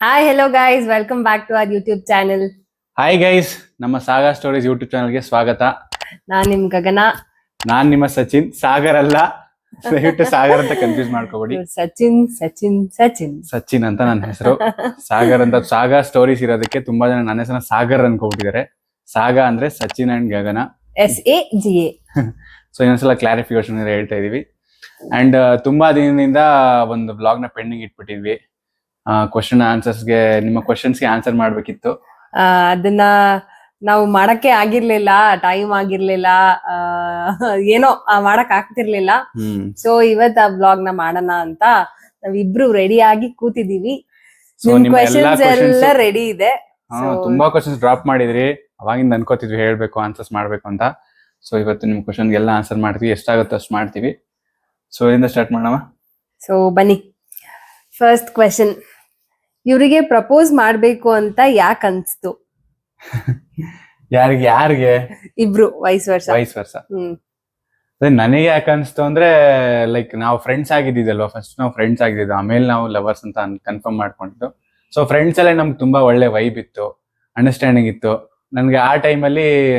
Hi hello guys welcome back to our YouTube channel hi guys ನಮ್ಮ Sagar stories YouTube ಚಾನಲ್ಗೆ ಸ್ವಾಗತ. ನಾನ್ ನಿಮ್ ಗಗನ. ನಾನ್ ನಿಮ್ಮ ಸಚಿನ್. ಸಾಗರ್ ಅಲ್ಲ. ದಯವಿಟ್ಟು ಸಾಗರ್ ಅಂತ ಕನ್ಫ್ಯೂಸ್ ಮಾಡ್ಕೋಬೇಡಿ. ಸಚಿನ್ ಸಚಿನ್ ಸಚಿನ್. ಸಚಿನ್ ಅಂತ ನನ್ನ ಹೆಸರು. ಸಾಗರ್ ಅಂತ ಸಾಗರ್ ಸ್ಟೋರೀಸ್ ಇರೋದಕ್ಕೆ ತುಂಬಾ ಜನ ನನ್ನ ಹೆಸರನ್ನ ಸಾಗರ್ ಅನ್ಕೊಬಿಟ್ಟಿದ್ದಾರೆ. ಸಾಗ ಅಂದ್ರೆ Sachin and Gagana. S A G A so ಇನ್ನೊಂದ್ಸಲ ಕ್ಲಾರಿಫಿಕೇಶನ್ ಹೇಳ್ತಾ ಇದೀವಿ. ಅಂಡ್ ತುಂಬಾ ದಿನದಿಂದ ಒಂದು ಬ್ಲಾಗ್ನ ಪೆಂಡಿಂಗ್ ಇಟ್ಬಿಟ್ಟಿದ್ವಿ. ಕ್ವಶನ್ ಆನ್ಸರ್ಸ್ಗೆ ನಿಮ್ಮ ಕ್ವಶನ್ಸ್ಗೆ ಆನ್ಸರ್ ಮಾಡ್ಬೇಕಿತ್ತು. ಅದನ್ನ ನಾವು ಮಾಡಕ್ಕೆ ಆಗಿರ್ಲಿಲ್ಲ ಟೈಮ್ ಆಗಿರ್ಲಿಲ್ಲ ಏನೋ ಮಾಡಕ್ ಆಗ್ತಿರ್ಲಿಲ್ಲ. ಸೊ ಇವತ್ ಆ ಬ್ಲಾಗ್ನ ಮಾಡೋಣ ಅಂತ ನಾವಿಬ್ರು ರೆಡಿ ಆಗಿ ಕೂತಿದೀವಿ ಎಲ್ಲಾ ಕ್ವೆಶನ್ಸ್ ಎಲ್ಲ ರೆಡಿ ಇದೆ. ತುಂಬಾ ಕ್ವಶನ್ಸ್ ಡ್ರಾಪ್ ಮಾಡಿದ್ರಿ. ಅವಾಗಿಂದ ಅನ್ಕೋತಿದ್ವಿ ಹೇಳ್ಬೇಕು ಆನ್ಸರ್ಸ್ ಮಾಡ್ಬೇಕು ಅಂತ. ಸೊ ಇವತ್ತು ನಿಮ್ ಕ್ವಶನ್ ಎಲ್ಲ ಆನ್ಸರ್ ಮಾಡ್ತೀವಿ. ಎಷ್ಟಾಗುತ್ತೆ ಅಷ್ಟು ಮಾಡ್ತೀವಿ. ಸೊ ಇದರಿಂದ ಸ್ಟಾರ್ಟ್ ಮಾಡೋಣ? ಸೊ ಬನ್ನಿ. ಫಸ್ಟ್ ಕ್ವೆಶನ್ ಇವರಿಗೆ ಪ್ರಪೋಸ್ ಮಾಡ್ಬೇಕು ಅಂತ ಯಾಕೆ ಅನ್ಸ್ತು? ಯಾರಿಗೆ ಯಾರಿಗೆ? ಇಬ್ರು ವಯಸ್ ವರ್ಷ. ವಯಸ್ ವರ್ಷ. ಹ್ಮ್. ಅದೇ ನನಗೆ ಯಾಕೆ ಅನ್ಸ್ತು ಅಂದ್ರೆ ಲೈಕ್ ನಾವು ಫ್ರೆಂಡ್ಸ್ ಆಗಿದ್ದಿದ್ದಲ್ವಾ? ಫಸ್ಟ್ ನಾವು ಫ್ರೆಂಡ್ಸ್ ಆಗಿದ್ದು ಆಮೇಲೆ ನಾವು ಲವರ್ಸ್ ಅಂತ ಕನ್ಫರ್ಮ್ ಮಾಡ್ಕೊಂಡಿದ್ದು. ಸೊ ಫ್ರೆಂಡ್ಸ್ ಅಲ್ಲೇ ನಮ್ಗೆ ತುಂಬಾ ಒಳ್ಳೆ ವೈಬ್ ಇತ್ತು ಅಂಡರ್ಸ್ಟ್ಯಾಂಡಿಂಗ್ ಇತ್ತು. ನನ್ಗೆ ಆ ಟೈಮಲ್ಲಿ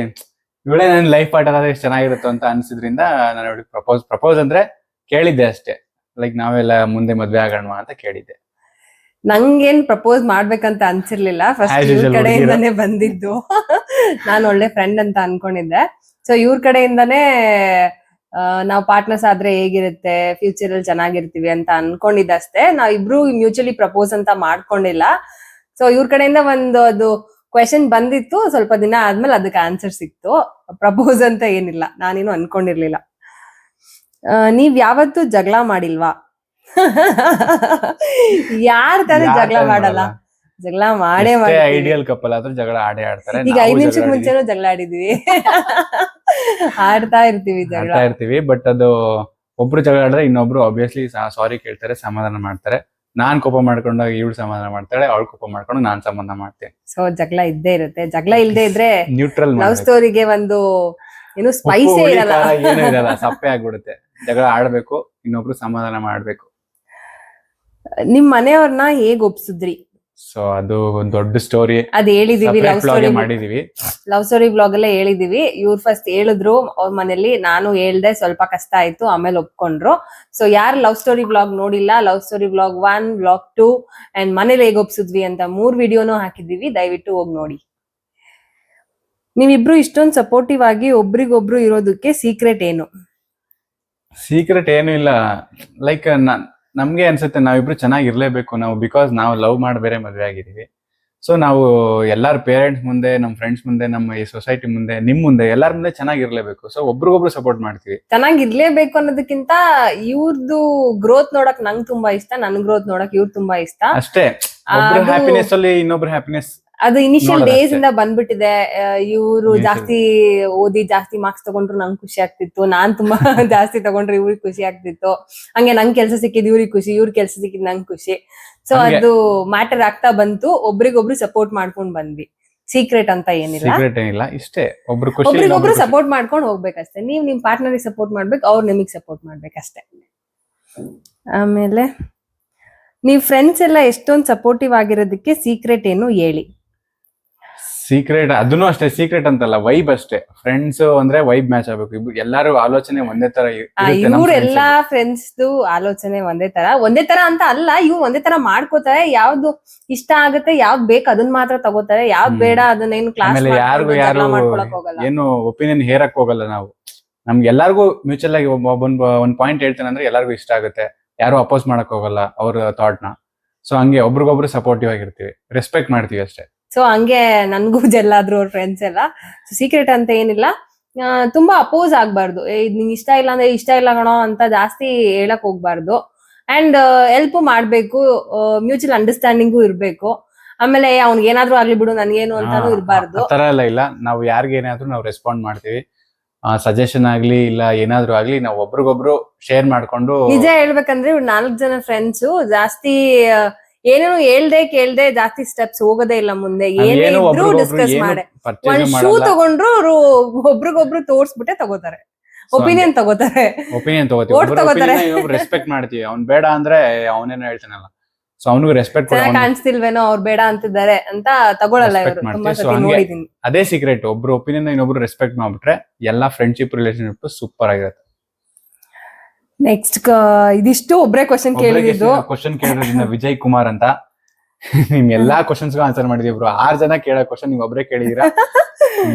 ಇವಳೇ ನನ್ನ ಲೈಫ್ ಪಾರ್ಟ್ ಆದ್ರೆ ಎಷ್ಟು ಚೆನ್ನಾಗಿರುತ್ತೋ ಅಂತ ಅನ್ಸಿದ್ರಿಂದ ನಾನು ಅವಳಿಗೆ ಪ್ರಪೋಸ್ ಪ್ರಪೋಸ್ ಅಂದ್ರೆ ಕೇಳಿದ್ದೆ ಅಷ್ಟೇ. ಲೈಕ್ ನಾವೆಲ್ಲ ಮುಂದೆ ಮದ್ವೆ ಆಗೋಣ ಅಂತ ಕೇಳಿದ್ದೆ. ನಂಗೇನ್ ಪ್ರಪೋಸ್ ಮಾಡ್ಬೇಕಂತ ಅನ್ಸಿರ್ಲಿಲ್ಲ. ಫಸ್ಟ್ ಇವ್ರ ಕಡೆಯಿಂದಾನೇ ಬಂದಿದ್ದು. ನಾನು ಒಳ್ಳೆ ಫ್ರೆಂಡ್ ಅಂತ ಅನ್ಕೊಂಡಿದ್ದೆ. ಸೊ ಇವ್ರ ಕಡೆಯಿಂದಾನೇ ನಾವು ನಾವ್ ಪಾರ್ಟ್ನರ್ಸ್ ಆದ್ರೆ ಹೇಗಿರುತ್ತೆ ಫ್ಯೂಚರ್ ಅಲ್ಲಿ ಚೆನ್ನಾಗಿರ್ತೀವಿ ಅಂತ ಅನ್ಕೊಂಡಿದ್ದಷ್ಟೇ. ನಾವ್ ಇಬ್ರು ಮ್ಯೂಚುಲಿ ಪ್ರಪೋಸ್ ಅಂತ ಮಾಡ್ಕೊಂಡಿಲ್ಲ. ಸೊ ಇವ್ರ ಕಡೆಯಿಂದ ಒಂದು ಅದು ಕ್ವೆಶನ್ ಬಂದಿತ್ತು. ಸ್ವಲ್ಪ ದಿನ ಆದ್ಮೇಲೆ ಅದಕ್ಕೆ ಆನ್ಸರ್ ಸಿಕ್ತು. ಪ್ರಪೋಸ್ ಅಂತ ಏನಿಲ್ಲ. ನಾನೇನು ಅನ್ಕೊಂಡಿರ್ಲಿಲ್ಲ. ನೀವ್ ಯಾವತ್ತೂ ಜಗಳ ಮಾಡಿಲ್ವಾ? ಯಾರ್ ತಾನೇ ಜಗಳ ಮಾಡಲ್ಲ? ಜಗಳ ಮಾಡೇ ಮಾಡಿ ಐಡಿಯಲ್ ಕಪ್ಪಲ್ ಆದ್ರೂ ಜಗಳ ಆಡೇ ಆಡ್ತಾರೆ. ಈಗ ಐದು ನಿಮಿಷಕ್ಕೆ ಮುಂಚೆನೂ ಜಗಳ ಆಡಿದ್ವಿ. ಆಡ್ತಾ ಇರ್ತೀವಿ ಜಗಳ. ಆಡ್ತಾ ಇರ್ತೀವಿ ಬಟ್ ಅದು ಒಬ್ರು ಜಗಳ ಆಡಿದ್ರೆ ಇನ್ನೊಬ್ರು ಆಬ್ವಿಯಸ್ಲಿ ಸಾರಿ ಕೇಳ್ತಾರೆ ಸಮಾಧಾನ ಮಾಡ್ತಾರೆ. ನಾನ್ ಕೋಪ ಮಾಡ್ಕೊಂಡಾಗ ಇವಳು ಸಮಾಧಾನ ಮಾಡ್ತಾಳೆ ಅವಳು ಕೋಪ ಮಾಡ್ಕೊಂಡು ನಾನ್ ಸಮಾಧಾನ ಮಾಡ್ತೇನೆ. ಸೊ ಜಗಳ ಇದ್ದೇ ಇರುತ್ತೆ. ಜಗಳ ಇಲ್ದೇ ಇದ್ರೆ ನ್ಯೂಟ್ರಲ್ ಲವ್ ಸ್ಟೋರಿಗೆ ಒಂದು ಏನು ಸ್ಪೈಸಿ ಇರಲ್ಲ ಸಪ್ಪೆ ಆಗ್ಬಿಡುತ್ತೆ. ಜಗಳ ಆಡ್ಬೇಕು ಇನ್ನೊಬ್ರು ಸಮಾಧಾನ ಮಾಡ್ಬೇಕು. ನಿಮ್ ಮನೆಯವ್ರನ್ನ ಹೇಗ್ ಒಪ್ಸಿದ್ರಿ? ಸೊ ಅದು ಒಂದ್ ದೊಡ್ಡ ಸ್ಟೋರಿ ಅದ್ ಹೇಳಿದೀವಿ ಲವ್ ಸ್ಟೋರಿ ಮಾಡಿದೀವಿ. ಲವ್ ಸ್ಟೋರಿ ಬ್ಲಾಗ್ ಎಲ್ಲ ಹೇಳಿದೀವಿ. ಇವ್ರು ಫಸ್ಟ್ ಹೇಳಿದ್ರು ಅವ್ರ ಮನೇಲಿ ನಾನು ಹೇಳ್ದೆ ಸ್ವಲ್ಪ ಕಷ್ಟ ಆಯ್ತು ಆಮೇಲೆ ಒಪ್ಕೊಂಡ್ರು. ಸೊ ಯಾರು ಲವ್ ಸ್ಟೋರಿ ಬ್ಲಾಗ್ ನೋಡಿಲ್ಲ love story blog one blog two and ಮನೇಲಿ ಹೇಗ್ ಒಪ್ಸಿದ್ವಿ ಅಂತ ಮೂರ್ ವಿಡಿಯೋನು ಹಾಕಿದೀವಿ. ದಯವಿಟ್ಟು ಹೋಗಿ ನೋಡಿ. ನೀವಿಬ್ರು ಇಷ್ಟೊಂದು ಸಪೋರ್ಟಿವ್ ಆಗಿ ಒಬ್ರಿಗೊಬ್ರು ಇರೋದಕ್ಕೆ ಸೀಕ್ರೆಟ್ ಏನು? ಸೀಕ್ರೆಟ್ ಏನು ಇಲ್ಲ. ಲೈಕ್ ನಮ್ಗೆ ಅನ್ಸುತ್ತೆ ನಾವಿಬ್ರು ಚೆನ್ನಾಗಿರ್ಲೇಬೇಕು ನಾವು ಬಿಕಾಸ್ ನಾವು ಲವ್ ಮಾಡಿ ಬೇರೆ ಮದ್ವೆ ಆಗಿದೀವಿ ಸೊ ನಾವು ಎಲ್ಲಾರ ಪೇರೆಂಟ್ಸ್ ಮುಂದೆ ನಮ್ಮ ಫ್ರೆಂಡ್ಸ್ ಮುಂದೆ ನಮ್ಮ ಈ ಸೊಸೈಟಿ ಮುಂದೆ ನಿಮ್ ಮುಂದೆ ಎಲ್ಲಾರ ಮುಂದೆ ಚೆನ್ನಾಗಿರ್ಲೇಬೇಕು. ಸೊ ಒಬ್ರಿಗೊಬ್ರು ಸಪೋರ್ಟ್ ಮಾಡ್ತೀವಿ. ಚೆನ್ನಾಗಿರ್ಲೇಬೇಕು ಅನ್ನೋದಕ್ಕಿಂತ ಇವ್ರದ್ದು ಗ್ರೋತ್ ನೋಡಕ್ ನಂಗ್ ತುಂಬಾ ಇಷ್ಟ ನನ್ ಗ್ರೋತ್ ನೋಡಕ್ ಇವ್ರು ತುಂಬಾ ಇಷ್ಟ. ಅಷ್ಟೇ. ಒಬ್ರು ಹ್ಯಾಪಿನೆಸ್ ಅಲ್ಲಿ ಇನ್ನೊಬ್ರು ಹ್ಯಾಪಿನೆಸ್ ಅದು ಇನಿಷಿಯಲ್ ಡೇಸ್ ಇಂದ ಬಂದ್ಬಿಟ್ಟಿದೆ. ಇವರು. ಜಾಸ್ತಿ ಓದಿ ಜಾಸ್ತಿ ಮಾರ್ಕ್ಸ್ ತಗೊಂಡ್ರು ನಂಗೆ ಖುಷಿ ಆಗ್ತಿತ್ತು. ನಾನ್ ತುಂಬಾ ಜಾಸ್ತಿ ತಗೊಂಡ್ರೆ ಇವ್ರಿಗೆ ಖುಷಿ ಆಗ್ತಿತ್ತು. ಹಂಗೆ ನಂಗ್ ಕೆಲಸ ಸಿಕ್ಕಿದ್ ಇವ್ರಿಗೆ ಖುಷಿ ಇವ್ರ ಕೆಲಸ ಸಿಕ್ಕಿದ್ ನಂಗೆ ಖುಷಿ. ಸೊ ಅದು ಮ್ಯಾಟರ್ ಆಗ್ತಾ ಬಂತು. ಒಬ್ರಿಗೊಬ್ರು ಸಪೋರ್ಟ್ ಮಾಡ್ಕೊಂಡ್ ಬಂದ್ವಿ. ಸೀಕ್ರೆಟ್ ಅಂತ ಏನಿಲ್ಲ. ಏನಿಲ್ಲ ಇಷ್ಟೇ. ಒಬ್ರು ಒಬ್ರಿಗೊಬ್ರು. ಸಪೋರ್ಟ್ ಮಾಡ್ಕೊಂಡು ಹೋಗ್ಬೇಕಷ್ಟೇ. ನೀವ್ ನಿಮ್ ಪಾರ್ಟ್ನರ್ಗೆ ಸಪೋರ್ಟ್ ಮಾಡ್ಬೇಕು ಅವ್ರು ನಿಮಗ್ ಸಪೋರ್ಟ್ ಮಾಡ್ಬೇಕಷ್ಟೇ. ಆಮೇಲೆ ನೀವ್ ಫ್ರೆಂಡ್ಸ್ ಎಲ್ಲ ಎಷ್ಟೊಂದ್ ಸಪೋರ್ಟಿವ್ ಆಗಿರೋದಕ್ಕೆ ಸೀಕ್ರೆಟ್ ಏನು ಹೇಳಿ. ಸೀಕ್ರೆಟ್ ಅದನ್ನು ಅಷ್ಟೇ ಸೀಕ್ರೆಟ್ ಅಂತಲ್ಲ ವೈಬ್ ಅಷ್ಟೇ. ಫ್ರೆಂಡ್ಸ್ ಅಂದ್ರೆ ವೈಬ್ ಮ್ಯಾಚ್ ಆಗ್ಬೇಕು. ಇಬ್ರು ಎಲ್ಲಾರು ಆಲೋಚನೆ ಒಂದೇ ತರ ಇ- ಇರುತ್ತೆ ನಮ್ ಇವ್ರ ಎಲ್ಲಾ ಫ್ರೆಂಡ್ಸ್ ಆಲೋಚನೆ ಒಂದೇ ತರ. ಒಂದೇ ತರ ಅಂತ ಅಲ್ಲ ಇವು ಒಂದೇ ತರ ಮಾಡ್ಕೋತಾರೆ. ಯಾವ್ದು ಇಷ್ಟ ಆಗುತ್ತೆ ಯಾವ್ದು ಬೇಕು ಅದನ್ನ ಮಾತ್ರ ತಗೋತಾರೆ. ಯಾವ್ದು. ಬೇಡ ಅದನ್ನೇನು ಕ್ಲಾಸ್ ಯಾರಿಗೂ ಯಾರು ಏನು ಒಪಿನಿಯನ್ ಹೇರಕ್ ಹೋಗಲ್ಲ ನಾವು. ನಮ್ಗೆ ಎಲ್ಲಾರ್ಗು ಮ್ಯೂಚುವಲ್ ಆಗಿ ಒಬ್ಬ ಒಂದ್ ಪಾಯಿಂಟ್ ಹೇಳ್ತೇನೆ ಅಂದ್ರೆ ಎಲ್ಲಾರ್ಗು ಇಷ್ಟ ಆಗುತ್ತೆ. ಯಾರು ಅಪೋಸ್ ಮಾಡಕ್ ಹೋಗಲ್ಲ ಅವ್ರ ಥಾಟ್ನ. ಸೊ ಹಂಗೆ ಒಬ್ರಿಗೊಬ್ರು ಸಪೋರ್ಟಿವ್ ಆಗಿರ್ತೀವಿ. ರೆಸ್ಪೆಕ್ಟ್ ಮಾಡ್ತೀವಿ ಅಷ್ಟೇ. ಸೊ ಹಂಗೆ ನನ್ಗೂ ಜಲ್ಲಾದ್ರು ಅವ್ರ ಫ್ರೆಂಡ್ಸ್ ಎಲ್ಲ. ಸೀಕ್ರೆಟ್ ಅಂತ ಏನಿಲ್ಲ. ತುಂಬಾ ಅಪೋಸ್ ಆಗ್ಬಾರ್ದು. ಇದ್ ನಿಂಗ್ ಇಷ್ಟ ಇಲ್ಲ ಅಂದ್ರೆ ಇಷ್ಟ ಇಲ್ಲ ಕಣೋ ಅಂತ ಜಾಸ್ತಿ ಹೇಳಕ್ ಹೋಗ್ಬಾರ್ದು. ಅಂಡ್ ಹೆಲ್ಪ್ ಮಾಡ್ಬೇಕು. ಮ್ಯೂಚುವಲ್ ಅಂಡರ್ಸ್ಟ್ಯಾಂಡಿಂಗು ಇರ್ಬೇಕು. ಆಮೇಲೆ ಅವ್ನಿಗೆ ಏನಾದ್ರೂ ಆಗ್ಲಿ ಬಿಡು ನನ್ಗೇನು ಅಂತಾನು ಇರ್ಬಾರ್ದು. ತರ ಎಲ್ಲ ಇಲ್ಲ. ನಾವು ಯಾರಿಗೆ ಏನಾದ್ರೂ ನಾವು ರೆಸ್ಪಾಂಡ್ ಮಾಡ್ತೀವಿ. ಸಜೆಷನ್ ಆಗ್ಲಿ ಇಲ್ಲ ಏನಾದ್ರೂ ಆಗ್ಲಿ ನಾವು ಒಬ್ರಿಗೊಬ್ರು ಶೇರ್ ಮಾಡ್ಕೊಂಡು ನಿಜ ಹೇಳ್ಬೇಕಂದ್ರೆ ನಾಲ್ಕು ಜನ ಫ್ರೆಂಡ್ಸ್ ಜಾಸ್ತಿ ಏನೇನು ಹೇಳ್ದೆ ಕೇಳ್ದೆ ಜಾಸ್ತಿ ಸ್ಟೆಪ್ಸ್ ಹೋಗೋದೇ ಇಲ್ಲ ಮುಂದೆ. ಏನೇ ಏನು ಇದ್ರು ಒಬ್ರಿಗೊಬ್ರು ಡಿಸ್ಕಸ್ ಏನು ಮಾಡೆ. purchase ಒಂದ್ ಶೂ ಮಾಡಲ್ಲ ತಗೊಂಡ್ರು ಅವ್ರು ಒಬ್ರಿಗೊಬ್ರು ತೋರ್ಸ್ಬಿಟ್ಟೆ ತಗೋತಾರೆ. ಒಪಿನಿಯನ್ ತಗೋತಾರೆ. ಒಪಿನಿಯನ್ ತಗೋತೀವಿ. Vote ತಗೋತಾರೆ. ರೆಸ್ಪೆಕ್ಟ್ ಮಾಡ್ತೀವಿ. ಅವ್ನ್ ಬೇಡ ಅಂದ್ರೆ ಅವನೇನು ಹೇಳ್ತಾನಲ್ಲ. ಸೊ ಅವನಿಗೂ ರೆಸ್ಪೆಕ್ಟ್ ಚೆನ್ನಾಗಿ ಕಾಣಿಸ್ತಿಲ್ವೇನೋ ಅವ್ರು ಬೇಡ ಅಂತಿದ್ದಾರೆ ಅಂತ ತಗೊಳಲ್ಲ Respect ಇವರು. ಮಾಡ್ತೀವಿ. ತುಂಬಾ So ಸತಿ ಹಂಗೆ- ನೋಡಿದೀನಿ. ಅದೇ ಸೀಕ್ರೆಟ್ ಒಬ್ರು ಒಪಿನಿಯನ್ ಇನ್ನೊಬ್ರು ರೆಸ್ಪೆಕ್ಟ್ ಮಾಡ್ಬಿಟ್ರೆ ಎಲ್ಲಾ ಫ್ರೆಂಡ್ಶಿಪ್ ರಿಲೇಶನ್ಶಿಪ್ ಸೂಪರ್ ಆಗಿರುತ್ತೆ. ನೆಕ್ಸ್ಟ್ ಇದಿಷ್ಟು ಒಬ್ರೇ ಕ್ವಶನ್ ಕೇಳಿದ್ದು ಕ್ವಶನ್ ಕೇಳಿದ್ರಿಂದ ವಿಜಯ್ ಕುಮಾರ್ ಅಂತ. ನಿಮ್ ಎಲ್ಲಾ ಕ್ವಶನ್ಸ್ ಆನ್ಸರ್ ಮಾಡಿದೀವಿ ಬ್ರೋ ಆರ್ ಜನ ಕೇಳೋ ಕ್ವಶನ್ ನೀವ್ ಒಬ್ರೇ ಕೇಳಿದೀರಾ?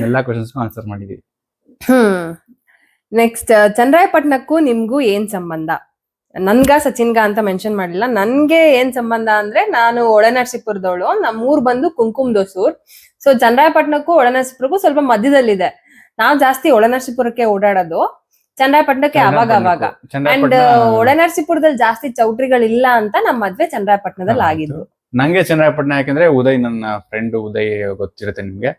ಎಲ್ಲಾ ಕ್ವಶನ್ಸ್ ಆನ್ಸರ್ ಮಾಡಿದೀವಿ. ಹ್ಮ್. ನೆಕ್ಸ್ಟ್ ಚಂದ್ರಾಯಪಟ್ಟಣಕ್ಕೂ ನಿಮ್ಗೂ ಏನ್ ಸಂಬಂಧ? ನನ್ಗ ಸಚಿನ್ಗ ಅಂತ ಮೆನ್ಷನ್ ಮಾಡಿಲ್ಲ. ನನ್ಗೆ ಏನ್ ಸಂಬಂಧ ಅಂದ್ರೆ ನಾನು ಒಳನರಸೀಪುರದವಳು. ನಮ್ಮೂರ್ ಬಂದು ಕುಂಕುಮ್ ದೋಸೂರ್. ಸೊ ಚಂದ್ರಾಯಪಟ್ಟಣಕ್ಕೂ ಒಳನರಸೀಪುರಕ್ಕೂ ಸ್ವಲ್ಪ ಮಧ್ಯದಲ್ಲಿದೆ. ನಾವ್ ಜಾಸ್ತಿ ಒಳನರಸೀಪುರಕ್ಕೆ ಓಡಾಡೋದು. ಚಂದ್ರಾಯಪಟ್ಟಣಕ್ಕೆ ಅವಾಗ ಅವಾಗ ಅಂಡ್ ಚಂದ್ರಪಟ್ಟಣ ಒಳನರಸೀಪುರದಲ್ಲಿ ಜಾಸ್ತಿ ಚೌಟ್ರಿಗಳಿಲ್ಲ ಅಂತ ನಮ್ಮ ಮದ್ವೆ ಚಂದ್ರಾಯಪಟ್ಟಣದಲ್ಲಿ ಆಗಿದ್ರು ನಂಗೆ ಚಂದ್ರಾಯಪಟ್ಟಣ ಯಾಕಂದ್ರೆ ಉದಯ್ ನನ್ನ ಫ್ರೆಂಡ್ ಉದಯ್ ಗೊತ್ತಿರುತ್ತೆ ನಿಮ್ಗೆ.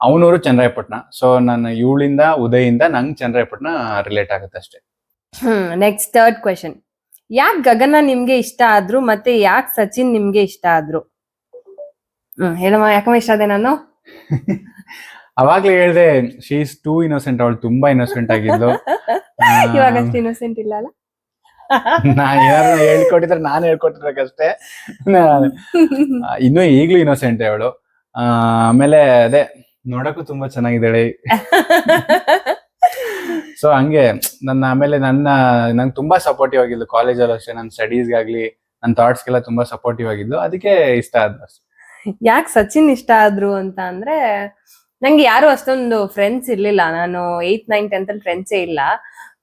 ಅವನೂರು ಚಂದ್ರಾಯಪಟ್ಟಣ ಸೊ ನನ್ನ ಇವಳಿಂದ ಉದಯಿಂದ ನಂಗ್ ಚಂದ್ರಾಯಪಟ್ಟಣ ರಿಲೇಟ್ ಆಗುತ್ತೆ ಅಷ್ಟೇ. ಹ್ಮ್ ನೆಕ್ಸ್ಟ್ ಥರ್ಡ್ ಕ್ವೆಶನ್ ಯಾಕ್ ಗಗನ ನಿಮ್ಗೆ ಇಷ್ಟ ಆದ್ರು ಮತ್ತೆ ಯಾಕ್ ಸಚಿನ್ ನಿಮ್ಗೆ ಇಷ್ಟ ಆದ್ರು? ಹ್ಮ್ ಹೇಳಮ್ಮ ಯಾಕಮ್ಮ ಇಷ್ಟ ಅದೇ ನಾನು? ಅವಾಗ್ಲೇ ಹೇಳ್ದೆ ಶಿ ಇಸ್ ಟೂ ಇನ್ನೋಸೆಂಟ್ ಅವಳು ತುಂಬಾ ಇನ್ನೋಸೆಂಟ್ ಆಗಿದ್ಲು. ಇವಾಗ ಅಷ್ಟು ಇನ್ನೋಸೆಂಟ್ ಇಲ್ಲ ಅಲ್ಲ? ನಾ ಏನಾರು ಹೇಳ್ಕೊಟ್ಟಿದ್ರೆ ನಾನು ಹೇಳ್ಕೊಟ್ಟಿರ್ಬೇಕಷ್ಟೇ ಇನ್ನೂ ಈಗ್ಲೂ ಇನ್ನೋಸೆಂಟ್ ಅವಳು. ಆಮೇಲೆ ಅದೇ ನೋಡಕ್ಕೂ ತುಂಬಾ ಚೆನ್ನಾಗಿದ್ದಾಳೆ ಸೊ ಹಂಗೆ ನನ್ನ ಆಮೇಲೆ ನನ್ನ ನಂಗೆ ತುಂಬಾ ಸಪೋರ್ಟಿವ್ ಆಗಿದ್ಲು. ಕಾಲೇಜಲ್ಲಿ ಅಷ್ಟೇ ನನ್ನ ಸ್ಟಡೀಸ್ಗಾಗ್ಲಿ ನನ್ನ ಥಾಟ್ಸ್ಗೆಲ್ಲ ತುಂಬಾ ಸಪೋರ್ಟಿವ್ ಆಗಿದ್ಲು. ಅದಕ್ಕೆ ಇಷ್ಟ ಆದ್ರು ಯಾಕೆ ಸಚಿನ್ ಇಷ್ಟ ಆದ್ರು ಅಂತ ಅಂದ್ರೆ ನಂಗೆ ಯಾರು ಅಷ್ಟೊಂದು ಫ್ರೆಂಡ್ಸ್ ಇರ್ಲಿಲ್ಲ. ನಾನು ಏಯ್ತ್ ನೈನ್ ಟೆಂತ್ ಅಲ್ಲಿ ಫ್ರೆಂಡ್ಸೇ ಇಲ್ಲ.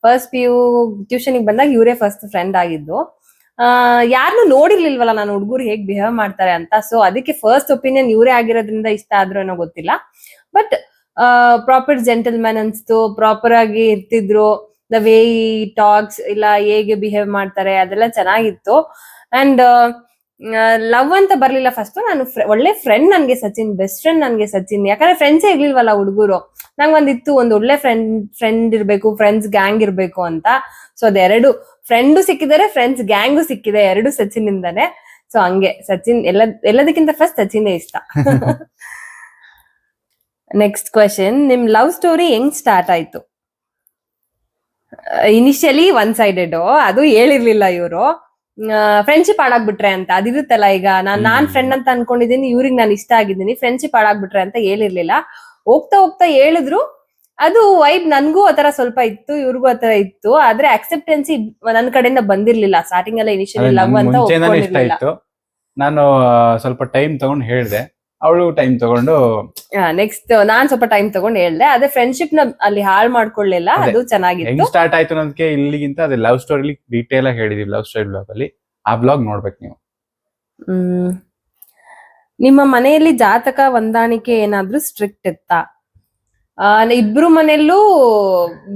ಫಸ್ಟ್ ಪಿ ಯು ಟ್ಯೂಷನ್ಗೆ ಬಂದಾಗ ಇವರೇ ಫಸ್ಟ್ ಫ್ರೆಂಡ್ ಆಗಿದ್ದು. ಯಾರನ್ನು ನೋಡಿರ್ಲಿಲ್ವಲ್ಲ ನಾನು ಹುಡುಗರು ಹೇಗ್ ಬಿಹೇವ್ ಮಾಡ್ತಾರೆ ಅಂತ. ಸೊ ಅದಕ್ಕೆ ಫಸ್ಟ್ ಒಪಿನಿಯನ್ ಇವರೇ ಆಗಿರೋದ್ರಿಂದ ಇಷ್ಟ ಆದ್ರು ಏನೋ ಗೊತ್ತಿಲ್ಲ. ಬಟ್ ಪ್ರಾಪರ್ ಜೆಂಟಲ್ಮ್ಯಾನ್ ಅನ್ಸ್ತು ಪ್ರಾಪರ್ ಆಗಿ ಇರ್ತಿದ್ರು. ದ ವೇ ಟಾಕ್ಸ್ ಇಲ್ಲ ಹೇಗೆ ಬಿಹೇವ್ ಮಾಡ್ತಾರೆ, ಅದೆಲ್ಲ ಚೆನ್ನಾಗಿತ್ತು. ಅಂಡ್ ಲವ್ ಅಂತ ಬರ್ಲಿಲ್ಲ ಫಸ್ಟ್ ನಾನು ಒಳ್ಳೆ ಫ್ರೆಂಡ್ ನನ್ಗೆ ಸಚಿನ್ ಬೆಸ್ಟ್ ಫ್ರೆಂಡ್ ನನ್ಗೆ ಸಚಿನ್. ಯಾಕಂದ್ರೆ ಫ್ರೆಂಡ್ಸೇ ಇರ್ಲಿಲ್ವಲ್ಲ ಹುಡುಗರು. ನಂಗೆ ಒಂದಿತ್ತು ಒಂದು ಒಳ್ಳೆ ಫ್ರೆಂಡ್ ಫ್ರೆಂಡ್ ಇರ್ಬೇಕು ಫ್ರೆಂಡ್ಸ್ ಗ್ಯಾಂಗ್ ಇರ್ಬೇಕು ಅಂತ. ಸೊ ಅದೆರಡು ಫ್ರೆಂಡು ಸಿಕ್ಕಿದರೆ ಫ್ರೆಂಡ್ಸ್ ಗ್ಯಾಂಗು ಸಿಕ್ಕಿದೆ ಎರಡು ಸಚಿನ್ ಇಂದಾನೆ ಸೊ ಹಂಗೆ. ಸಚಿನ್ ಎಲ್ಲ ಎಲ್ಲದಕ್ಕಿಂತ ಫಸ್ಟ್ ಸಚಿನೇ ಇಷ್ಟ. ನೆಕ್ಸ್ಟ್ ಕ್ವಶನ್ ನಿಮ್ ಲವ್ ಸ್ಟೋರಿ ಹೆಂಗ್ ಸ್ಟಾರ್ಟ್ ಆಯ್ತು? ಇನಿಷಿಯಲಿ ಒನ್ ಸೈಡೆಡ್ ಅದು ಹೇಳಿರ್ಲಿಲ್ಲ ಇವರು. ಫ್ರೆಂಡ್ಶಿಪ್ ಹಾಳಾಗ್ಬಿಟ್ರೆ ಅಂತ ಅದಿರುತ್ತಲ್ಲ ಈಗ. ನಾನ್ ನಾನ್ ಫ್ರೆಂಡ್ ಅಂತ ಅನ್ಕೊಂಡಿದೀನಿ ಇವ್ರಿಗೆ ನಾನು ಇಷ್ಟ ಆಗಿದ್ದೀನಿ ಫ್ರೆಂಡ್ಶಿಪ್ ಹಾಳಾಗ್ಬಿಟ್ರೆ ಅಂತ ಹೇಳಿರ್ಲಿಲ್ಲ. ಹೋಗ್ತಾ ಹೋಗ್ತಾ ಹೇಳಿದ್ರು ಅದು ವೈಬ್ ನನ್ಗೂ ಆತರ ಸ್ವಲ್ಪ ಇತ್ತು ಇವ್ರಿಗೂ ಆತರ ಇತ್ತು. ಆದ್ರೆ ಅಕ್ಸೆಪ್ಟೆನ್ಸಿ ನನ್ ಕಡೆಯಿಂದ ಬಂದಿರ್ಲಿಲ್ಲ. ಸ್ಟಾರ್ಟಿಂಗ್ ಎಲ್ಲ ಇನಿಷಿಯಲ್ ಲವ್ ಅಂತ ಹೋಗ್ತಾ ಇಷ್ಟ ಇತ್ತು. ನಾನು ಸ್ವಲ್ಪ ಟೈಮ್ ತಗೊಂಡು ಹೇಳ್ದೆ. ಅವಳು ಟೈಮ್ ತಗೊಂಡು ನೆಕ್ಸ್ಟ್ ನಾನ್ ಸ್ವಲ್ಪ ಟೈಮ್ ತಗೊಂಡು ಹೇಳ್ದೆ. ಅದೇ ಫ್ರೆಂಡ್ಶಿಪ್ನ ಅಲ್ಲಿ ಹಾಳ್ ಮಾಡ್ಕೊಳ್ಳಿಲ್ಲ. ಅದೇ. ಅದು ಚೆನ್ನಾಗಿತ್ತು. ಸ್ಟಾರ್ಟ್ ಆಯ್ತು ಅನ್ನೋದಕ್ಕೆ ಇಲ್ಲಿಗಿಂತ ಅದೇ ಲವ್ ಸ್ಟೋರಿ ಡೀಟೇಲ್ ಆಗಿ ಹೇಳಿದೀವಿ ಲವ್ ಸ್ಟೋರಿ ಬ್ಲಾಗ್ ಅಲ್ಲಿ. ಆ ಬ್ಲಾಗ್ ನೋಡ್ಬೇಕು ನೀವು. ಹ್ಮ್. ನಿಮ್ಮ ಮನೆಯಲ್ಲಿ ಜಾತಕ ಹೊಂದಾಣಿಕೆ ಏನಾದ್ರೂ ಸ್ಟ್ರಿಕ್ಟ್ ಇತ್ತಾ? ಆ, ಇಬ್ರು ಮನೆಯಲ್ಲೂ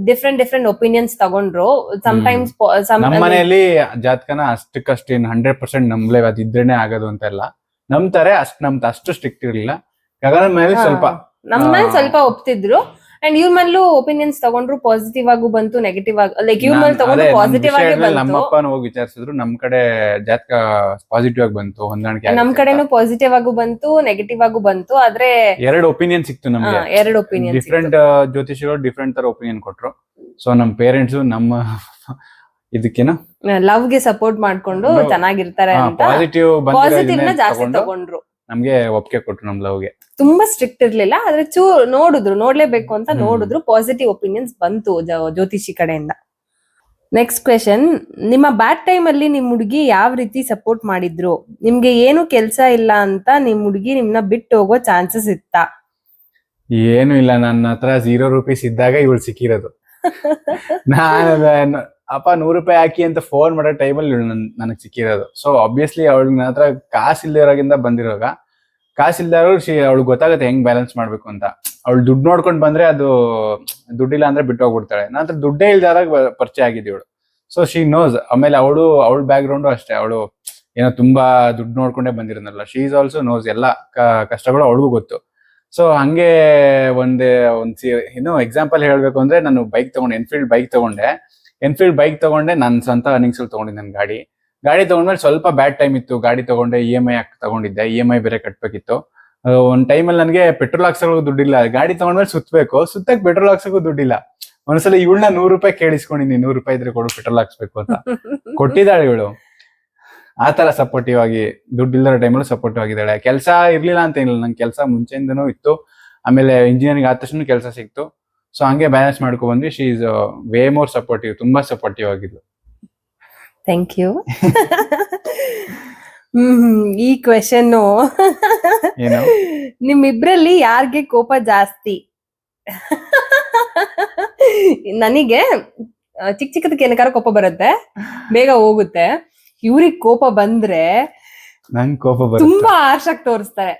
ಡಿಫ್ರೆಂಟ್ ಡಿಫ್ರೆಂಟ್ ಒಪಿನಿಯನ್ಸ್ ತಗೊಂಡ್ರು. ಸಮಟೈಮ್ಸ್ ನಮ್ಮ ಮನೆಯಲ್ಲಿ ಜಾತಕನ ಅಷ್ಟಕ್ಕಷ್ಟು ಇನ್ ಹಂಡ್ರೆಡ್ ಪರ್ಸೆಂಟ್ ನಂಬಲೇ ಅದು ಇದ್ರೇನೆ ಆಗೋದು ಅಂತ ಎಲ್ಲ ನಂಬ್ತಾರೆ ಅಷ್ಟ್ ನಮ್ದು ಅಷ್ಟು ಸ್ಟ್ರಿಕ್ಟ್ ಇರ್ಲಿಲ್ಲ. ಗಗನ ಮೇಲೆ ಸ್ವಲ್ಪ. ನಮ್ಮ ಮೇಲೆ ಸ್ವಲ್ಪ ಒಪ್ತಿದ್ರು. ಅಂಡ್ ಇವ್ರ ಮೇಲೂ ಒಪಿನಿಯನ್ಸ್ ತಗೊಂಡ್ರು ಪಾಸಿಟಿವ್ ಆಗು ಬಂತು ನೆಗೆಟಿವ್ ಆಗ ಲೈಕ್ ಇವ್ರ ಮೇಲೆ ನಾನ್- ತಗೊಂಡು ಅದೇ ನಮ್ ಪಾಸಿಟಿವ್ ಆಗಿ ಬಂತು. ನಮ್ಮ ನಮ್ಮಪ್ಪನ ಹೋಗಿ ವಿಚಾರಿಸಿದ್ರು ನಮ್ ಕಡೆ ಜಾತಕ ಪಾಸಿಟಿವ್ ಆಗಿ ಬಂತು ಹೊಂದಾಣಿಕೆ ನಮ್ ನಮ್ಮ ಕಡೆನೂ ಪಾಸಿಟಿವ್ ಆಗು ಬಂತು ನೆಗೆಟಿವ್ ಆಗು ಬಂತು ಆದ್ರೆ ಎರಡು ಒಪಿನಿಯನ್ ಸಿಕ್ತು ನಮ್ಗೆ. ಎರಡು ಒಪಿನಿಯನ್ ಡಿಫ್ರೆಂಟ್ ಜ್ಯೋತಿಷಿಗಳು ಡಿಫ್ರೆಂಟ್ ತರ ಒಪಿನಿಯನ್ ಕೊಟ್ರು. ಸೊ ನಮ್ ಪೇರೆಂಟ್ಸ್ ನಮ್ಮ ಇದಕ್ಕೇನು? ಲವ್ಗೆ ಸಪೋರ್ಟ್ ಮಾಡ್ಕೊಂಡು. ಚೆನ್ನಾಗಿರ್ತಾರೆ ಅಂತ ಪಾಸಿಟಿವ್ ಪಾಸಿಟಿವ್ನ ಜಾಸ್ತಿ ತಗೊಂಡು ತಗೊಂಡ್ರು. ನಮ್ಗೆ ಒಪ್ಪಿಗೆ ಕೊಟ್ರು ನಮ್ ಲವ್ಗೆ. ತುಂಬಾ ಸ್ಟ್ರಿಕ್ಟ್ ಇರ್ಲಿಲ್ಲ ಆದ್ರೆ ಚೂ ನೋಡಿದ್ರು ನೋಡ್ಲೇಬೇಕು ಅಂತ ನೋಡಿದ್ರು ಪಾಸಿಟಿವ್ ಒಪಿನಿಯನ್ಸ್ ಬಂತು ಜ್ಯೋತಿಷಿ ಕಡೆಯಿಂದ. ನೆಕ್ಸ್ಟ್ ಕ್ವೆಶನ್ ನಿಮ್ಮ ಬ್ಯಾಡ್ ಟೈಮ್ ಅಲ್ಲಿ ನಿಮ್ ಹುಡುಗಿ ಯಾವ ರೀತಿ ಸಪೋರ್ಟ್ ಮಾಡಿದ್ರು? ನಿಮ್ಗೆ ಏನು ಕೆಲ್ಸ ಇಲ್ಲ ಅಂತ ನಿಮ್ ಹುಡುಗಿ ನಿಮ್ನ ಬಿಟ್ಟು ಹೋಗೋ ಚಾನ್ಸಸ್ ಇತ್ತಾ? ಏನು ಇಲ್ಲ ನನ್ನ ಹತ್ರ ಝೀರೋ ರುಪೀಸ್ ಇದ್ದಾಗ ಇವಳು ಸಿಕ್ಕಿರೋದು. ನಾನು ಅಪ್ಪ ನೂರು ರೂಪಾಯಿ ಹಾಕಿ ಅಂತ ಫೋನ್ ಮಾಡೋ ಟೈಮಲ್ಲಿ ನನಗೆ ಸಿಕ್ಕಿರೋದು. ಸೊ ಆಬ್ವಿಯಸ್ಲಿ ಅವಳು ನನ್ನ ಹತ್ರ ಕಾಸು ಇಲ್ದಿರೋಗಿಂದ ಬಂದಿರೋಗ, ಕಾಸು ಇಲ್ದಾರು ಗೊತ್ತಾಗುತ್ತೆ ಹೆಂಗ್ ಬ್ಯಾಲೆನ್ಸ್ ಮಾಡ್ಬೇಕು ಅಂತ. ಅವಳು ದುಡ್ಡು ನೋಡ್ಕೊಂಡು ಬಂದ್ರೆ ಅದು ದುಡ್ಡಿಲ್ಲ ಅಂದ್ರೆ ಬಿಟ್ಟು ಹೋಗ್ಬಿಡ್ತಾಳೆ ನನ್ನ ಹತ್ರ ದುಡ್ಡೇ ಇಲ್ದಾದಾಗ ಪರಿಚಯ ಆಗಿದ್ದು ಇವಳು. ಸೊ ಶಿ ನೋಸ್ ಆಮೇಲೆ ಅವಳು, ಅವಳ ಬ್ಯಾಕ್ ಗ್ರೌಂಡು ಅಷ್ಟೇ. ಅವಳು ಏನೋ ತುಂಬಾ ದುಡ್ಡು ನೋಡ್ಕೊಂಡೇ ಬಂದಿರೋದಲ್ಲ ಶಿ ಈಸ್ ಆಲ್ಸೋ ನೋಸ್ ಎಲ್ಲ ಕಷ್ಟಗಳು ಅವಳಿಗೂ ಗೊತ್ತು. ಸೊ ಹಂಗೆ ಒಂದೇ, ಒಂದು ಇನ್ನು ಎಕ್ಸಾಂಪಲ್ ಹೇಳಬೇಕು ಅಂದ್ರೆ ನಾನು ಬೈಕ್ ತಗೊಂಡೆ ಎನ್ಫೀಲ್ಡ್ ಬೈಕ್ ತಗೊಂಡೆ. ಎನ್ಫೀಲ್ಡ್ ಬೈಕ್ ತಗೊಂಡೆ ನನ್ನ ಸ್ವಂತ ಅರ್ನಿಂಗ್ಸ್ ಅಲ್ಲಿ ತಗೊಂಡಿದ್ದೆ ನನ್ನ ಗಾಡಿ. ಗಾಡಿ ತಗೊಂಡ್ಮೇಲೆ ಸ್ವಲ್ಪ ಬ್ಯಾಡ್ ಟೈಮ್ ಇತ್ತು. ಗಾಡಿ ತಗೊಂಡೆ ಇ ಎಂ ಐ ತಗೊಂಡಿದ್ದೆ. ಇ ಎಂ ಐ ಬೇರೆ ಕಟ್ಬೇಕಿತ್ತು. ಒಂದ್ ಟೈಮಲ್ಲಿ ನನಗೆ ಪೆಟ್ರೋಲ್ ಹಾಕ್ಸೋಕು ದುಡ್ಡಿಲ್ಲ. ಗಾಡಿ ತಗೊಂಡ್ಮೇಲೆ ಸುತ್ತಬೇಕು ಸುತ್ತಕ್ಕೆ ಪೆಟ್ರೋಲ್ ಹಾಕ್ಸೋಕು ದುಡ್ಡಿಲ್ಲ. ಒಂದ್ಸಲ ಇವಳನ್ನ ನೂರು ರೂಪಾಯಿ ಕೇಳಿಸ್ಕೊಂಡಿನಿ ನೂರು ರೂಪಾಯಿ ಇದ್ರೆ ಕೊಡು ಪೆಟ್ರೋಲ್ ಹಾಕ್ಸ್ಬೇಕು ಅಂತ. ಕೊಟ್ಟಿದ್ದಾಳೆ ಇವಳು. ಆತರ ತರ ಸಪೋರ್ಟಿವ್ ಆಗಿ ದುಡ್ಡು ಇಲ್ಲದ ಟೈಮಲ್ಲೂ ಸಪೋರ್ಟಿವ್ ಆಗಿದ್ದಾಳೆ. ಕೆಲಸ ಇರ್ಲಿಲ್ಲ ಅಂತ ಏನಿಲ್ಲ. ನಂಗೆ ಕೆಲಸ ಮುಂಚೆಯಿಂದನೂ ಇತ್ತು. ಆಮೇಲೆ ಇಂಜಿನಿಯರಿಂಗ್ ಆದ ತಕ್ಷಣ ಕೆಲಸ ಸಿಕ್ತು. ಸೊ ಹಂಗೆ ಬ್ಯಾಲೆನ್ಸ್ ಮಾಡ್ಕೊ ಬಂದ್ವಿ. She is way more supportive ತುಂಬಾ ಸಪೋರ್ಟಿವ್ ಆಗಿದ್ಲು. ಥ್ಯಾಂಕ್ ಯು ಈ ಕ್ವೆಶನ್ ನಿಮ್ಮಿಬ್ರಲ್ಲಿ ಯಾರಿಗೆ ಕೋಪ ಜಾಸ್ತಿ? ನನಗೆ ಚಿಕ್ಕ ಚಿಕ್ಕದಕ್ಕೆ ಏನಕ್ಕಾರ ಕೋಪ ಬರುತ್ತೆ ಬೇಗ ಹೋಗುತ್ತೆ. ಇವ್ರಿಗೆ ಕೋಪ ಬಂದ್ರೆ ನಂಗ್ ಕೋಪ ತುಂಬಾ ಆರ್ಶ್ ಆಗಿ ತೋರಿಸ್ತಾರೆ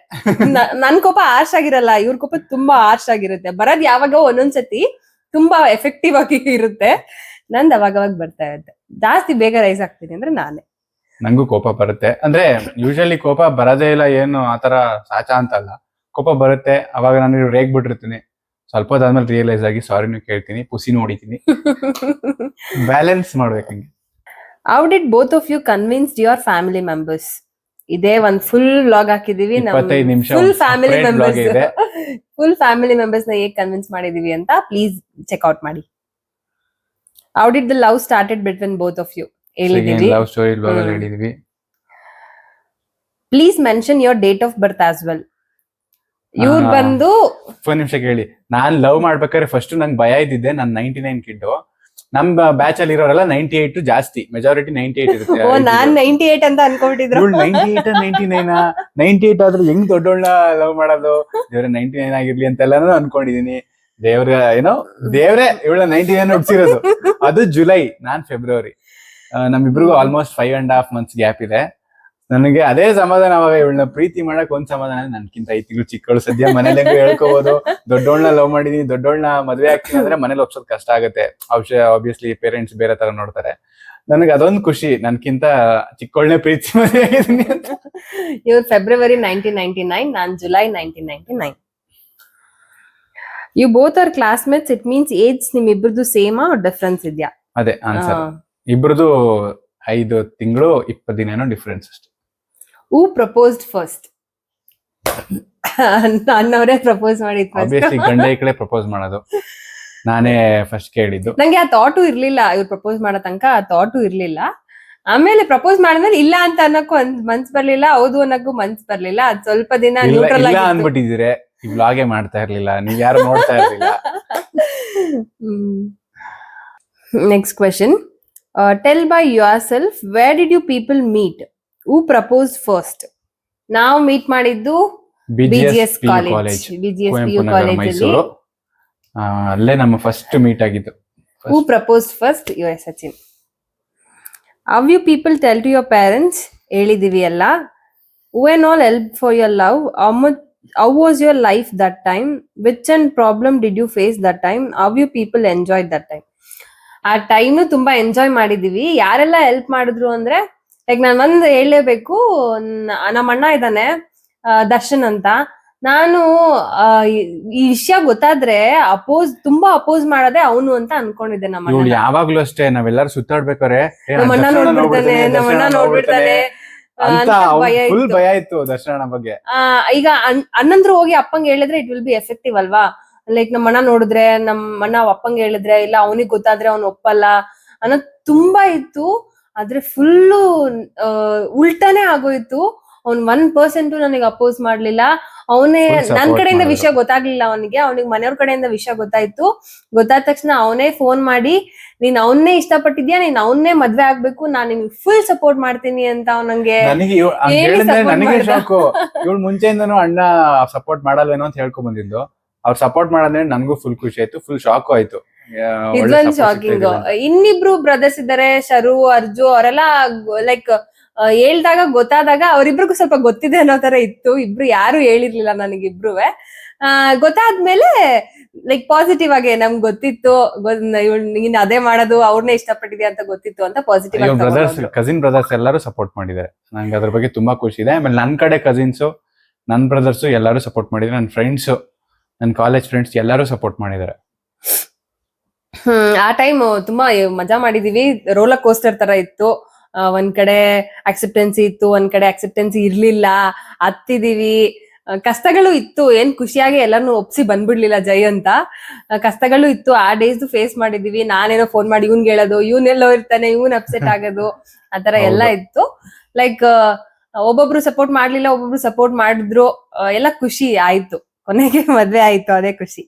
ನನ್ ಕೋಪ ಆರ್ಶ್ ಆಗಿರಲ್ಲ ಇವ್ರ ಕೋಪ ತುಂಬಾ ಆರ್ಶ್ ಆಗಿರುತ್ತೆ ಬರೋದ್ ಯಾವಾಗ ಒಂದೊಂದ್ಸತಿ ತುಂಬಾ ಎಫೆಕ್ಟಿವ್ ಆಗಿ ಇರುತ್ತೆ. ನಂದ್ ಅವಾಗ ಅವಾಗ ಬರ್ತಾ ಇರುತ್ತೆ. ಜಾಸ್ತಿ ಬೇಗ ರೈಸ್ ಆಗ್ತೀನಿ ಅಂದ್ರೆ ನಾನೇ. ನಂಗೂ ಕೋಪ ಬರುತ್ತೆ. ಅಂದ್ರೆ ಯೂಶಲಿ ಕೋಪ ಬರೋದೇ ಇಲ್ಲ ಏನು ಆತರ ಸಾಚ ಅಂತಲ್ಲ. ಕೋಪ ಬರುತ್ತೆ ಅವಾಗ ನಾನು ರೇಗ್ ಬಿಟ್ಟಿರ್ತೀನಿ ಸ್ವಲ್ಪ ಹೊತ್ತಾದ್ಮೇಲೆ ರಿಯಲೈಸ್ ಆಗಿ ಸಾರಿನೂ ಕೇಳ್ತೀನಿ ಪುಸಿ ನೋಡಿತೀನಿ ಬ್ಯಾಲೆನ್ಸ್ ಮಾಡ್ಬೇಕು ಹಂಗೆ. How did both of you convince your family members ಇದೇ ಒಂದ್ ಫುಲ್ ವ್ಲಾಗ್ ಹಾಕಿದೀವಿ. ಇಪ್ಪತ್ತೈದು ನಿಮಿಷ ಫುಲ್ ಫ್ಯಾಮಿಲಿ ಮೆಂಬರ್ಸ್ ಇದೆ. ಫುಲ್ ಫ್ಯಾಮಿಲಿ ಮೆಂಬರ್ಸ್ನ ಹೇಗ್ ಕನ್ವಿನ್ಸ್ ಮಾಡಿದೀವಿ ಅಂತ ಪ್ಲೀಸ್ ಚೆಕ್ಔಟ್ ಮಾಡಿ. How did the love started between both of you ಹೇಳಿದೀವಿ love story. ಹೇಳಿದೀವಿ. Please mention your date of birth as well ಇವ್ರು. ಬಂದು ಒಂದ್ ನಿಮಿಷ ಕೇಳಿ. ನಾನ್ ಲವ್ ಮಾಡ್ಬೇಕಾದ್ರೆ ಫಸ್ಟ್ ನಂಗೆ ಭಯ ಇದ್ದಿದ್ದೆ. ನಾನ್ ನೈನ್ಟಿ ನೈನ್ ಕಿಡ್ ನಮ್ ಬ್ಯಾಚ್ ಅಲ್ಲಿ ಇರೋರೆಲ್ಲ ನೈಂಟಿ ಏಟ್ ಜಾಸ್ತಿ. ಮೆಜಾರಿಟಿ ನೈಂಟಿ ಏಟ್ ಇರುತ್ತೆ. ಓ ನಾನ್ ನೈಂಟಿ ಏಟ್ ಅಂತ ಅನ್ಕೊಂಡಿದ್ರು. Ninety eight ninety nine ninety eight ಆದ್ರೆ ಹೆಂಗ್ ದೊಡ್ಡೋಳ್ನ ಲವ್ ಮಾಡೋದು? ದೇವ್ರ ನೈಂಟಿ ನೈನ್ ಆಗಿರ್ಲಿ ಅಂತೆಲ್ಲಾನು ಅನ್ಕೊಂಡಿದೀನಿ. ದೇವ್ರ ಏನೋ ದೇವ್ರೆ ಇವಳ ನೈಂಟಿ ನೈನ್ ಹುಡ್ಸಿರೋದು ಅದು ಜುಲೈ ನಾನ್ February ನಮ್ಮಿಬ್ರಿಗೂ almost five and half months gap ಇದೆ. ನನಗೆ ಅದೇ ಸಮಾಧಾನ ಅವಾಗ ಇವಳನ್ನ ಪ್ರೀತಿ ಮಾಡಕ್ ಒಂದ್ ಸಮಾಧಾನ ನನ್ಕಿಂತ ಐದು ತಿಂಗಳು ಚಿಕ್ಕಳು ಸದ್ಯ ಮನೇಲಿ ಹೇಳ್ಕೋಬಹುದು ದೊಡ್ಡೋಳ್ನ ಲವ್ ಮಾಡಿದೀನಿ ದೊಡ್ಡೋಳ್ನ ಮದ್ವೆ ಆಗ್ತೀನಿ ಅಂದ್ರೆ ಮನೇಲಿ ಒಪ್ಸೋದ್ ಕಷ್ಟ ಆಗುತ್ತೆ. ಅವಶ್ಯ ಆಬ್ವಿಯಸ್ಲಿ ಪೇರೆಂಟ್ಸ್ ಬೇರೆ ತರ ನೋಡ್ತಾರೆ. ನನಗೆ ಅದೊಂದು ಖುಷಿ ನನ್ಕಿಂತ ಚಿಕ್ಕೋಳ್ನೇ ಪ್ರೀತಿ ಮದ್ವೆ ಆಗಿದೀನಿ ಅಂತ. ಇವ್ರು February nineteen ninety nine non July nineteen ninety nine you both are classmates it means age ನಿಮ್ಮಿಬ್ರದ್ದು same difference ಇದೆಯಾ? ಅದೇ ಆನ್ಸರ್ ಇಬ್ರದ್ದು ಐದು ತಿಂಗಳು ಇಪ್ಪತ್ತು ದಿನ ಡಿಫ್ರೆನ್ಸ್ ಅಷ್ಟೇ. ಹೂ ಪ್ರಪೋಸ್ಡ್ ಫಸ್ಟ್ ನನ್ನವರೇ ಪ್ರಪೋಸ್ ಮಾಡಿದ್ ಆಬ್ವಿಯಸ್ಲಿ ಫಸ್ಟ್ ಗಂಡ ಈ ಕಡೆ ಪ್ರಪೋಸ್ ಮಾಡೋದು. ನಾನೇ ಫಸ್ಟ್ ಕೇಳಿದ್ದು. ನಂಗೆ ಆ ಥಾಟು ಇರ್ಲಿಲ್ಲ. ಇವ್ರು ಪ್ರಪೋಸ್ ಮಾಡೋ ತನಕ ಆ ಥಾಟು ಇರ್ಲಿಲ್ಲ. ಆಮೇಲೆ ಪ್ರಪೋಸ್ ಮಾಡಿದ್ಮೇಲೆ ಇಲ್ಲ ಅಂತ ಅನ್ನಕ್ಕೂ ಒಂದ್ ಮನ್ಸ್ ಬರ್ಲಿಲ್ಲ. ಹೌದು ಅನ್ನಕ್ಕೂ ಮನ್ಸ್ ಬರ್ಲಿಲ್ಲ. ಅದ್ ಸ್ವಲ್ಪ ದಿನ ಇಲ್ಲ ನ್ಯೂಟ್ರಲ್ ಇಲ್ಲ ಆಗಿ ಅನ್ಬಿಟ್ಟಿದ್ದೀರಿ ಈ ವ್ಲಾಗೆ ಮಾಡ್ತಾ ಇರ್ಲಿಲ್ಲ. ನೀವ್ ಯಾರು ನೋಡ್ತಾ ಇರ್ಲಿಲ್ಲ. Next question tell by your self where did you people meet who propose first ನಾವು ಮೀಟ್ ಮಾಡಿದ್ದು BGS college BGS P U college ಅಲ್ಲಿ. ಅಲ್ಲೇ ನಮ್ಮ ಫಸ್ಟ್ ಮೀಟ್ ಆಗಿದ್ದು. Who propose first you yes Sachin. How you people tell to your parents ಹೇಳಿದೀವಿ ಎಲ್ಲ and all help for your love how was your life that time which and problem did you face that time how you people enjoy that time ಆ time ತುಂಬಾ enjoy ಮಾಡಿದೀವಿ. ಯಾರೆಲ್ಲ help ಮಾಡಿದ್ರು ಅಂದ್ರೆ like ನಾನು ಒಂದ್ ಹೇಳಲೇಬೇಕು ನಮ್ಮ ಅಣ್ಣ ಇದ್ದಾನೆ ದರ್ಶನ್ ಅಂತ. ನಾನು ಈ- ವಿಷಯ ಗೊತ್ತಾದ್ರೆ ಅಪೋಸ್ ತುಂಬಾ ಅಪೋಸ್ ಮಾಡದೆ ಅವನು ಅಂತ ಅನ್ಕೊಂಡಿದ್ದೆ ನಮ್ಮ ಯಾವಾಗ್ಲೂ ಅಷ್ಟೇ ನಾವೆಲ್ಲರೂ ಸುತ್ತಾಡ್ಬೇಕಾರೆ ನಮ್ಮಣ್ಣ ನಮ್ಮ ಅಣ್ಣ ದರ್ಶನ ನೋಡ್ಬಿಡ್ತಾನೆ ನಮ್ಮ ಅಣ್ಣ ನೋಡ್ಬಿಡ್ತಾನೆ. ಭಯ ಫುಲ್ ಇತ್ತು. ಭಯ ಇತ್ತು ದರ್ಶನ ಬಗ್ಗೆ. ಈಗ ಅಣ್- ಅಣ್ಣಂದ್ರು ಹೋಗಿ ಅಪ್ಪಂಗೆ ಹೇಳಿದ್ರೆ ಇಟ್ ವಿಲ್ ಬಿ ಎಫೆಕ್ಟಿವ್ ಅಲ್ವಾ? ಲೈಕ್ ನಮ್ಮ ಅಣ್ಣ ನೋಡಿದ್ರೆ ನಮ್ಮ ಅಣ್ಣ ಅಪ್ಪಂಗೆ ಹೇಳಿದ್ರೆ ಇಲ್ಲ ಅವನಿಗೆ ಗೊತ್ತಾದ್ರೆ ಅವ್ನು ಒಪ್ಪಲ್ಲ ಅನ್ನೋದು ತುಂಬಾ ಇತ್ತು. ಆದ್ರೆ ಫುಲ್ಲು ಉಲ್ಟಾನೇ ಆಗೋಯ್ತು. ಅವ್ನ್ ಒನ್ ಪರ್ಸೆಂಟ್ ನನಗೆ ಅಪೋಸ್ ಮಾಡ್ಲಿಲ್ಲ. ಅವನೇ ನನ್ ಕಡೆಯಿಂದ. ವಿಷಯ ಗೊತ್ತಾಗ್ಲಿಲ್ಲ ಅವನಿಗೆ. ಅವನಿಗೆ ಮನೆಯವ್ರ ಕಡೆಯಿಂದ ವಿಷಯ ಗೊತ್ತಾಯ್ತು. ಗೊತ್ತಾದ ತಕ್ಷಣ ಅವನೇ ಫೋನ್ ಮಾಡಿ ನೀನ್ ಅವನ್ನೇ ಇಷ್ಟಪಟ್ಟಿದ್ಯಾ? ನೀನ್ ಅವನ್ನೇ ಮದ್ವೆ ಆಗ್ಬೇಕು. ನಾನ್ ನಿನ್ ಫುಲ್ ಸಪೋರ್ಟ್ ಮಾಡ್ತೀನಿ ಅಂತ ಅವನಂಗೆ ಇವ್ಳ್- ಮುಂಚೆಯಿಂದನೂ ಅಣ್ಣ ಸಪೋರ್ಟ್ ಮಾಡಲ್ವೇನೋ ಅಂತ ಹೇಳ್ಕೊಂಡ್ ಬಂದಿದ್ದು. ಅವ್ರು ಸಪೋರ್ಟ್ ಮಾಡಂದ್ರೆ ನನಗೂ ಫುಲ್ ಖುಷಿ ಆಯ್ತು. ಫುಲ್ ಶಾಕು ಆಯ್ತು. ಇದೊಂದ್ ಶಾಕಿಂಗ್ ಇನ್ನಿಬ್ರು ಬ್ರದರ್ಸ್ ಇದ್ದಾರೆ ಶರು ಅರ್ಜು ಅವರೆಲ್ಲ ಲೈಕ್ ಹೇಳ್ದಾಗ ಗೊತ್ತಾದಾಗ ಅವರಿಬ್ರಿಗೂ ಸ್ವಲ್ಪ ಗೊತ್ತಿದೆ ಅನ್ನೋ ತರ ಇತ್ತು. ಇಬ್ರು ಯಾರು ಹೇಳಿರ್ಲಿಲ್ಲ ನನಗಿಬ್ರುವೆ. ಆ, ಗೊತ್ತಾದ್ಮೇಲೆ ಲೈಕ್ ಪಾಸಿಟಿವ್ ಆಗಿ ನಮ್ಗೆ ಗೊತ್ತಿತ್ತು. ನೀನ್ ಅದೇ ಮಾಡೋದು ಅವ್ರನ್ನೇ ಇಷ್ಟಪಟ್ಟಿದ್ಯಾ ಅಂತ ಗೊತ್ತಿತ್ತು ಅಂತ ಪಾಸಿಟಿವ್ ಬ್ರದರ್ಸ್ ಕಸಿನ್ ಬ್ರದರ್ಸ್ ಎಲ್ಲರೂ ಸಪೋರ್ಟ್ ಮಾಡಿದ್ದಾರೆ. ನಂಗೆ ಅದ್ರ ಬಗ್ಗೆ ತುಂಬಾ ಖುಷಿ ಇದೆ. ಆಮೇಲೆ ನನ್ನ ಕಡೆ ಕಸಿನ್ಸು ನನ್ನ ಬ್ರದರ್ಸು ಎಲ್ಲರೂ ಸಪೋರ್ಟ್ ಮಾಡಿದ್ದಾರೆ. ನನ್ನ ಫ್ರೆಂಡ್ಸು ನನ್ನ ಕಾಲೇಜ್ ಫ್ರೆಂಡ್ಸ್ ಎಲ್ಲರೂ ಸಪೋರ್ಟ್ ಮಾಡಿದ್ದಾರೆ. ಹ್ಮ್ ಆ ಟೈಮ್ ತುಂಬಾ ಮಜಾ ಮಾಡಿದೀವಿ. ರೋಲರ್ ಕೋಸ್ಟರ್ ತರ ಇತ್ತು. ಒಂದ್ ಕಡೆ ಅಕ್ಸೆಪ್ಟೆನ್ಸಿ ಇತ್ತು ಒಂದ್ ಕಡೆ ಅಕ್ಸೆಪ್ಟೆನ್ಸಿ ಇರ್ಲಿಲ್ಲ. ಹತ್ತಿದೀವಿ. ಕಷ್ಟಗಳು ಇತ್ತು. ಏನ್ ಖುಷಿಯಾಗಿ ಎಲ್ಲಾನು ಒಪ್ಸಿ ಬಂದ್ಬಿಡ್ಲಿಲ್ಲ ಜೈ ಅಂತ. ಕಷ್ಟಗಳು ಇತ್ತು. ಆ ಡೇಸ್ ಫೇಸ್ ಮಾಡಿದೀವಿ. ನಾನೇನೋ ಫೋನ್ ಮಾಡಿ ಇವ್ನ್ಗೆ ಹೇಳೋದು ಇವನೆಲ್ಲೋ ಇರ್ತಾನೆ ಇವನ್ ಅಪ್ಸೆಟ್ ಆಗೋದು. ಆತರ ಎಲ್ಲ. ಇತ್ತು. ಲೈಕ್ ಒಬ್ಬೊಬ್ರು ಸಪೋರ್ಟ್ ಮಾಡ್ಲಿಲ್ಲ ಒಬ್ಬೊಬ್ರು ಸಪೋರ್ಟ್ ಮಾಡಿದ್ರು. ಎಲ್ಲ ಖುಷಿ ಆಯ್ತು. ಕೊನೆಗೆ ಮದ್ವೆ ಆಯ್ತು. ಅದೇ ಖುಷಿ.